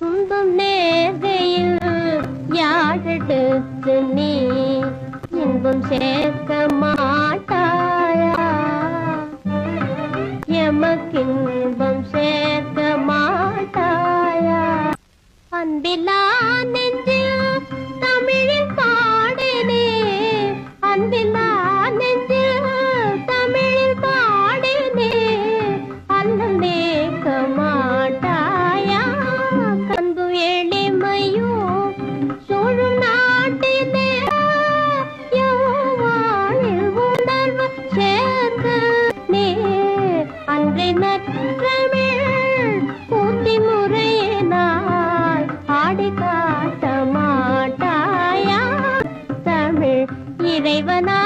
துன்பம் நேர்கையில் யாழெடுத்து நீ? இன்பம் சேர்க்க மாட்டாயா? எமக்கு இன்பம் சேர்க்க மாட்டாயா? அன்பிலானே நற்றமிழ் பூத்தி முறையினால் ஆடி காட்ட மாட்டாயா இறைவனா